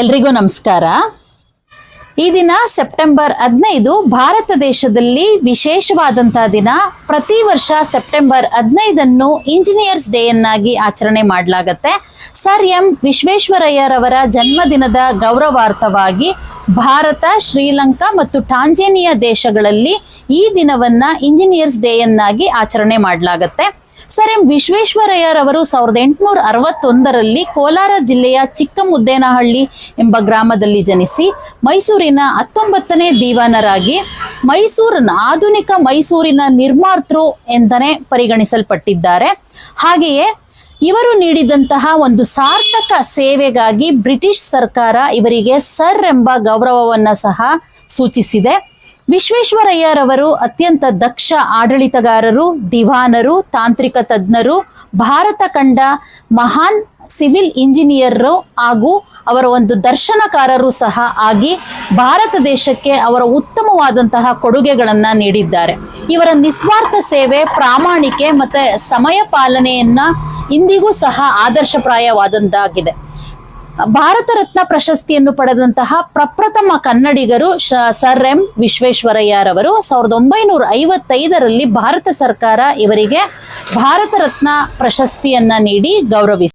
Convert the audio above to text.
ಎಲ್ರಿಗೂ ನಮಸ್ಕಾರ. ಈ ದಿನ ಸೆಪ್ಟೆಂಬರ್ ಹದಿನೈದು ಭಾರತ ದೇಶದಲ್ಲಿ ವಿಶೇಷವಾದಂತಹ ದಿನ. ಪ್ರತಿ ವರ್ಷ ಸೆಪ್ಟೆಂಬರ್ ಹದಿನೈದನ್ನು ಇಂಜಿನಿಯರ್ಸ್ ಡೇ ಯನ್ನಾಗಿ ಆಚರಣೆ ಮಾಡಲಾಗತ್ತೆ. ಸರ್ ಎಂ ವಿಶ್ವೇಶ್ವರಯ್ಯರವರ ಜನ್ಮದಿನದ ಗೌರವಾರ್ಥವಾಗಿ ಭಾರತ, ಶ್ರೀಲಂಕಾ ಮತ್ತು ಟಾಂಜೇನಿಯಾ ದೇಶಗಳಲ್ಲಿ ಈ ದಿನವನ್ನ ಇಂಜಿನಿಯರ್ಸ್ ಡೇ ಯನ್ನಾಗಿ ಆಚರಣೆ ಮಾಡಲಾಗತ್ತೆ. Sir, M. ವಿಶ್ವೇಶ್ವರಯ್ಯರವರು ಸಾವಿರದ ಎಂಟುನೂರ ಅರವತ್ತೊಂದರಲ್ಲಿ ಕೋಲಾರ ಜಿಲ್ಲೆಯ ಚಿಕ್ಕಮುದ್ದೇನಹಳ್ಳಿ ಎಂಬ ಗ್ರಾಮದಲ್ಲಿ ಜನಿಸಿ ಮೈಸೂರಿನ ಹತ್ತೊಂಬತ್ತನೇ ದಿವಾನರಾಗಿ ಮೈಸೂರಿನ ಆಧುನಿಕ ಮೈಸೂರಿನ ನಿರ್ಮಾತೃ ಎಂದನೇ ಪರಿಗಣಿಸಲ್ಪಟ್ಟಿದ್ದಾರೆ. ಹಾಗೆಯೇ ಇವರು ನೀಡಿದಂತಹ ಒಂದು ಸಾರ್ಥಕ ಸೇವೆಗಾಗಿ ಬ್ರಿಟಿಷ್ ಸರ್ಕಾರ ಇವರಿಗೆ ಸರ್ ಎಂಬ ಗೌರವವನ್ನು ಸಹ ಸೂಚಿಸಿದೆ. ವಿಶ್ವೇಶ್ವರಯ್ಯರವರು ಅತ್ಯಂತ ದಕ್ಷ ಆಡಳಿತಗಾರರು, ದಿವಾನರು, ತಾಂತ್ರಿಕ ತಜ್ಞರು, ಭಾರತ ಕಂಡ ಮಹಾನ್ ಸಿವಿಲ್ ಇಂಜಿನಿಯರು ಹಾಗೂ ಅವರ ಒಂದು ದರ್ಶನಕಾರರು ಸಹ ಆಗಿ ಭಾರತ ದೇಶಕ್ಕೆ ಅವರ ಉತ್ತಮವಾದಂತಹ ಕೊಡುಗೆಗಳನ್ನು ನೀಡಿದ್ದಾರೆ. ಇವರ ನಿಸ್ವಾರ್ಥ ಸೇವೆ, ಪ್ರಾಮಾಣಿಕೆ ಮತ್ತು ಸಮಯ ಪಾಲನೆಯನ್ನು ಇಂದಿಗೂ ಸಹ ಆದರ್ಶಪ್ರಾಯವಾದಂತಾಗಿದೆ. ಭಾರತ ರತ್ನ ಪ್ರಶಸ್ತಿಯನ್ನು ಪಡೆದಂತಹ ಪ್ರಪ್ರಥಮ ಕನ್ನಡಿಗರು ಸರ್ ಎಂ ವಿಶ್ವೇಶ್ವರಯ್ಯರವರು ಸಾವಿರದ ಒಂಬೈನೂರ ಐವತ್ತೈದರಲ್ಲಿ ಭಾರತ ಸರ್ಕಾರ ಇವರಿಗೆ ಭಾರತ ರತ್ನ ಪ್ರಶಸ್ತಿಯನ್ನ ನೀಡಿ ಗೌರವಿಸಿದೆ